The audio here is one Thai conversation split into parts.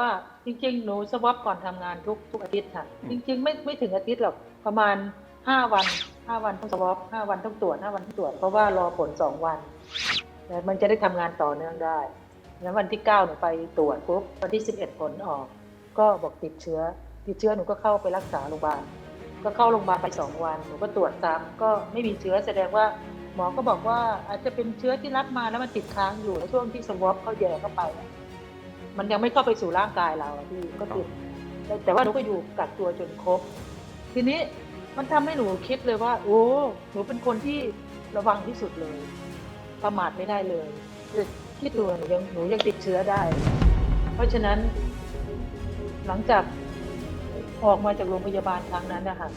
อะจริง ๆ หนูสวอปก่อนทำงานทุกทุกอาทิตย์ค่ะอืมจริง ๆ ไม่ไม่ถึงอาทิตย์หรอกประมาณห้าวันห้าวันต้องสวอปห้าวันต้องตรวจห้าวันต้องตรวจ เพราะว่ารอผลสองวันแต่มันจะได้ทำงานต่อเนื่องได้ แล้ววันที่เก้าหนูไปตรวจปุ๊บวันที่สิบเอ็ดผลออก ก็บอกติดเชื้อ ติดเชื้อหนูก็เข้าไปรักษาโรงพยาบาลก็เข้าโรงพยาบาลไปสองวันหนูก็ตรวจซ้ำก็ไม่มีเชื้อแสดงว่าหมอก็บอกว่าอาจจะเป็นเชื้อที่รับมาแล้วมันติดค้างอยู่ในช่วงที่สวอปเขาแย่เข้าไปอะ มันยังไม่เข้าไปสู่ร่างกายเราอะพี่ก็ติดแต่แต่ว่าหนูก็อยู่กักตัวจนครบ ทีนี้มันทำให้หนูคิดเลยว่า โอ้หนูเป็นคนที่ระวังที่สุดเลย ประมาทไม่ได้เลยแต่คิดดูหนูยังหนูยังติดเชื้อได้ เพราะฉะนั้น หลังจากออกมาจากโรงพยาบาลครั้งนั้นนะคะ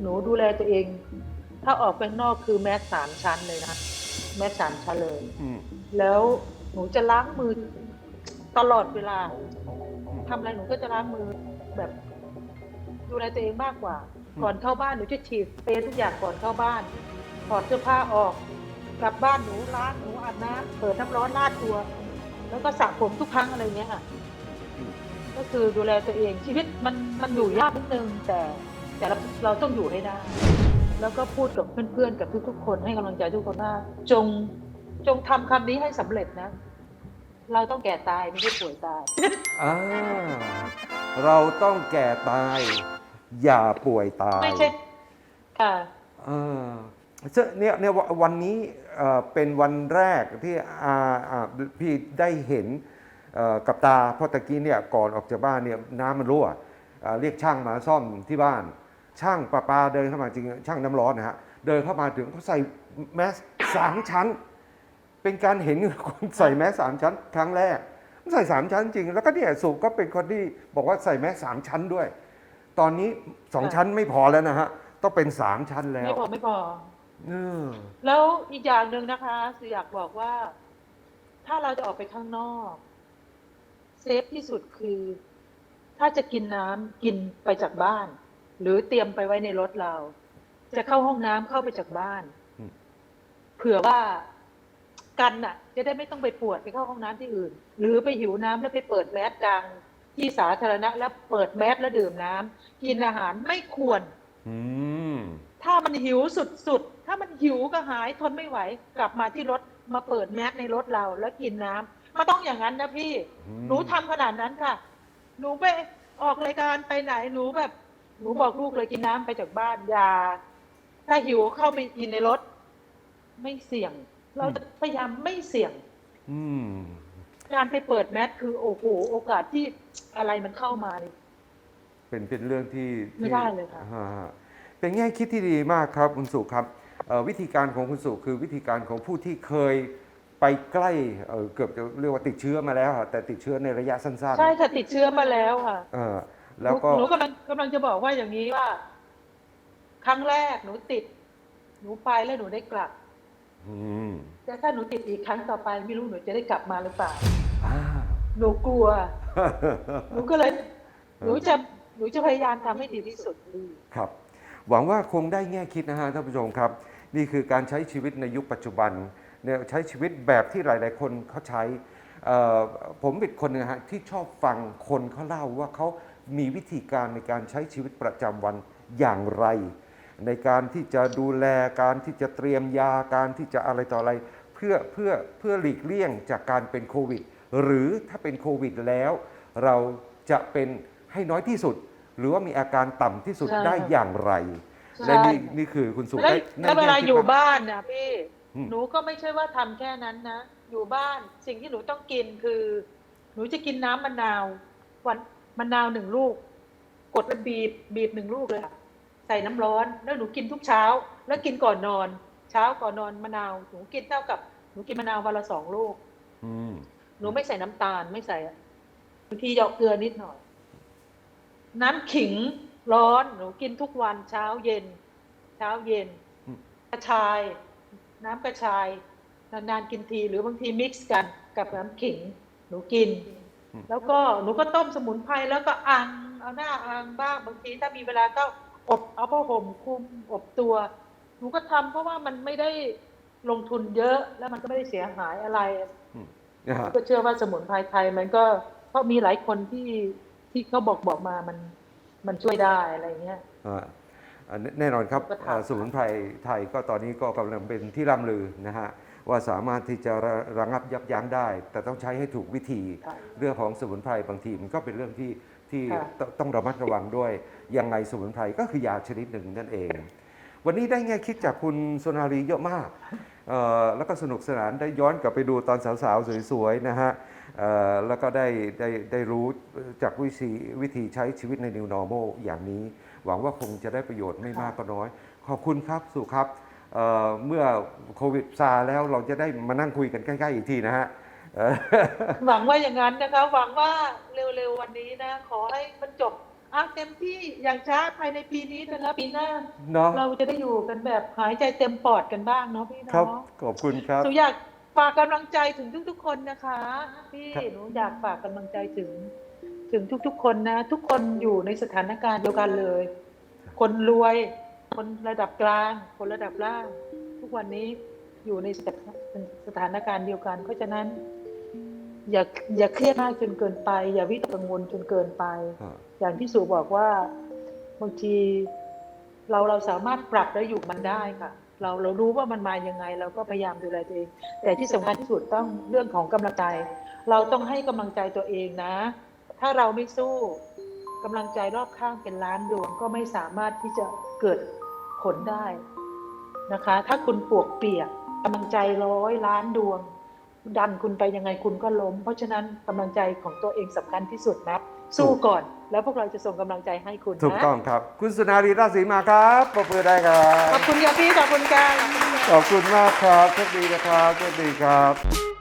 หนูดูแลตัวเอง ถ้าออกไปข้างนอกคือแมสสามชั้นเลยนะแมสสามชั้นเลยอืมแล้วหนูจะล้างมือ ตลอดเวลาทำอะไรหนูก็จะล้างมือแบบดูแลตัวเองมากกว่า อืม ก่อนเข้าบ้านหนูจะฉีดสเปรย์ทุกอย่างก่อนเข้าบ้านถอดเสื้อผ้าออก กลับบ้านหนูล้างหนูอาบน้ำเปิดน้ำร้อนราดตัว แล้วก็สระผมทุกครั้งอะไรเงี้ยค่ะ ก็คือดูแลตัวเองชีวิตมันมันอยู่ยากนิดนึงแต่แต่เราเราต้องอยู่ให้ได้ แล้วก็พูดกับเพื่อนๆกับทุกๆ คนให้กำลังใจทุกคนว่าจงจงทำคำนี้ให้สำเร็จนะ เราต้องแก่ตายไม่ใช่ป่วยตาย อ่าเราต้องแก่ตาย อย่าป่วยตายไม่ใช่ค่ะเออซึ่งเนี่ยเนี่ยวันวันนี้เอ่อเป็นวันแรกที่อาอ่าพี่ได้เห็นเอ่อกับตาเพราะตะกี้เนี่ยก่อนออกจากบ้านเนี่ยน้ำมันรั่วอ่าเรียกช่างมาซ่อมที่บ้าน ช่างประปาเดินเข้ามาจริงช่างน้ำร้อนนะฮะเดินเข้ามาถึงเขาใส่แมสสามชั้น เป็นการเห็นคนใส่แมสสามชั้นครั้งแรกใส่สามชั้นจริง แล้วก็เนี่ยสุก็เป็นคนที่บอกว่าใส่แมสสามชั้นด้วย ตอนนี้สองค่ะชั้นไม่พอแล้วนะฮะต้องเป็นสามชั้นแล้ว ไม่พอไม่พอเออแล้วอีกอย่างหนึ่งนะคะคืออยากบอกว่า ถ้าเราจะออกไปข้างนอก เซฟที่สุดคือ ถ้าจะกินน้ำกินไปจากบ้าน หรือเตรียมไปไว้ในรถเรา จะเข้าห้องน้ำเข้าไปจากบ้านอืมเผื่อว่า กันน่ะ จะได้ไม่ต้องไปปวดไปเข้าห้องน้ำที่อื่น หรือไปหิวน้ำแล้วไปเปิดแมสกลางที่สาธารณะแล้วเปิดแมสแล้วดื่มน้ำกินอาหารไม่ควรอืมถ้ามันหิวสุดๆ ถ้ามันหิวก็หายทนไม่ไหว กลับมาที่รถมาเปิดแมสในรถเราแล้วกินน้ำมันต้องอย่างนั้นนะพี่อืมหนูทำขนาดนั้นค่ะ หนูไปออกรายการไปไหนหนูแบบ หนูบอกลูกเลยกินน้ำไปจากบ้านอยาถ้าหิวเข้าไปกินในรถ ไม่เสี่ยง เราจะพยายามไม่เสี่ยงอืมการไปเปิดแมสคือโอ้โหโอกาสที่อะไรมันเข้ามานี่เป็นเป็นเรื่องที่ไม่ได้เลยค่ะอ่าเป็นแง่คิดที่ดีมากครับ คุณสุครับเอ่อวิธีการของคุณสุคือวิธีการของผู้ที่เคยไปใกล้เอ่อเกือบจะเรียกว่าติดเชื้อมาแล้วอะแต่ติดเชื้อในระยะสั้นใช่ค่ะติดเชื้อมาแล้วค่ะๆเออแล้วก็หนูหนูกำลังกำลังจะบอกว่าอย่างนี้ว่า ครั้งแรกหนูติด หนูไปแล้วหนูได้กลับอืม แต่ถ้าหนูติดอีกครั้งต่อไป ไม่รู้หนูจะได้กลับมาหรือเปล่าอ่าหนูกลัว หนูก็เลย หนูจะหนูจะพยายามทำให้ดีที่สุดดีครับ หวังว่าคงได้แง่คิดนะฮะท่านผู้ชมครับ นี่คือการใช้ชีวิตในยุคปัจจุบันเนี่ยใช้ชีวิตแบบที่หลาย ๆ คนเขาใช้เอ่อผมเป็นคนหนึงนะฮะที่ชอบฟังคนเขาเล่าว่าเขามีวิธีการในการใช้ชีวิตประจำวันอย่างไร ในการที่จะดูแลการที่จะเตรียมยาการที่จะอะไรต่ออะไร เพื่อเพื่อเพื่อหลีกเลี่ยงจากการเป็นโควิด หรือถ้าเป็นโควิดแล้ว เราจะเป็นให้น้อยที่สุด หรือว่ามีอาการต่ำที่สุดใช่ได้อย่างไรและใช่นี่นี่คือคุณสุแล้วได้แล้วเวลาแง่คิดอยู่มกบ้านนะพี่อืมหนูก็ไม่ใช่ว่าทำแค่นั้นนะ อยู่บ้านสิ่งที่หนูต้องกินคือ หนูจะกินน้ำมะนาว วันมะนาวหนึ่งลูก กดเป็นบีบบีบหนึ่งลูกเลยค่ะ ใส่น้ำร้อน แล้วหนูกินทุกเช้า แล้วกินก่อนนอน เช้าก่อนนอนมะนาวหนูกินเท่ากับหนูกินมะนาววันละสองลูกอืมหนูไม่ใส่น้ำตาลไม่ใส่บางทีหยอกเกลือนิดหน่อย น้ำขิงร้อนหนูกินทุกวันเช้าเย็น เช้าเย็นอืมกระชาย น้ำกระชายนานๆกินทีหรือบางทีมิกซ์กันกับน้ำขิง หนูกิน แล้วก็หนูก็ต้มสมุนไพรแล้วก็อังเอาหน้าอังบ้างบางทีถ้ามีเวลาก็ อบเอาผ้าห่มคลุมอบตัว หนูก็ทำเพราะว่ามันไม่ได้ลงทุนเยอะแล้วมันก็ไม่ได้เสียหายอะไรนะฮะก็เชื่อว่าสมุนไพรไทยมันก็เพราะมีหลายคนที่ที่เขาบอกบอกมามันมันช่วยได้อะไรเงี้ยอ่าอันแน่นอนครับก็ถามเอ่อสมุนไพรไทยก็ตอนนี้ก็กำลังเป็นที่ร่ำลือนะฮะ ว่าสามารถที่จะระระงับยับยั้งได้ แต่ต้องใช้ให้ถูกวิธี ค่ะเรื่องของสมุนไพรบางทีมันก็เป็นเรื่องที่ที่ค่ะต้องต้องระมัดระวังด้วย ยังไงสมุนไพรก็คือยาชนิดหนึ่งนั่นเอง วันนี้ได้แง่คิดจากคุณสุนารีเยอะมากเอ่อแล้วก็สนุกสนานได้ย้อนกลับไปดูตอนสาวๆ สวยๆ นะฮะเอ่อแล้วก็ได้ได้ได้รู้จากวิธีวิธีใช้ชีวิตใน New Normal อย่างนี้ หวังว่าคงจะได้ประโยชน์ไม่มากก็น้อย ขอบคุณครับสุครับ เอ่อเมื่อโควิดซาแล้วเราจะได้มานั่งคุยกันใกล้ๆอีกทีนะฮะเอ่อหวังว่าอย่างนั้นนะคะ หวังว่าเร็วๆวันนี้นะ ขอให้มันจบอะเต็มที่อย่างช้าภายในปีนี้นะคะปีหน้าเนาะเราจะได้อยู่กันแบบหายใจเต็มปอดกันบ้างเนาะพี่ครับเนาะขอบคุณครับหนูอยากฝากกำลังใจถึงทุก ๆ คนนะคะ พี่ครับหนูอยากฝากกำลังใจถึง ถึงทุก ๆ คนนะ ทุกคนอยู่ในสถานการณ์เดียวกันเลย คนรวย คนระดับกลาง คนระดับล่าง ทุกวันนี้อยู่ในสถานสถานการณ์เดียวกัน เพราะฉะนั้น อย่าอย่าเครียดมากจนเกินไป อย่าวิตกกังวลจนเกินไปอ่าอย่างที่สุบอกว่าบางทีเราเราสามารถปรับและอยู่มันได้ค่ะ เราเรารู้ว่ามันมายังไง เราก็พยายามดูแลตัวเอง แต่ที่สำคัญที่สุดต้องเรื่องของกำลังใจ เราต้องให้กำลังใจตัวเองนะ ถ้าเราไม่สู้ กำลังใจรอบข้างเป็นล้านดวงก็ไม่สามารถที่จะเกิดผลได้นะคะ ถ้าคุณปวกเปียกกำลังใจร้อยล้านดวง ดันคุณไปยังไงคุณก็ล้ม เพราะฉะนั้นกำลังใจของตัวเองสำคัญที่สุดนะสู้ก่อน แล้วพวกเราจะส่งกำลังใจให้คุณถูกนะต้องครับ คุณสุนารีราชสีมาครับปรบมือได้ครัขอบบคุณค่ะพี่ขอบคุณค่ะขอบคุณมากครับโชคดีนะครับโชคดีครับ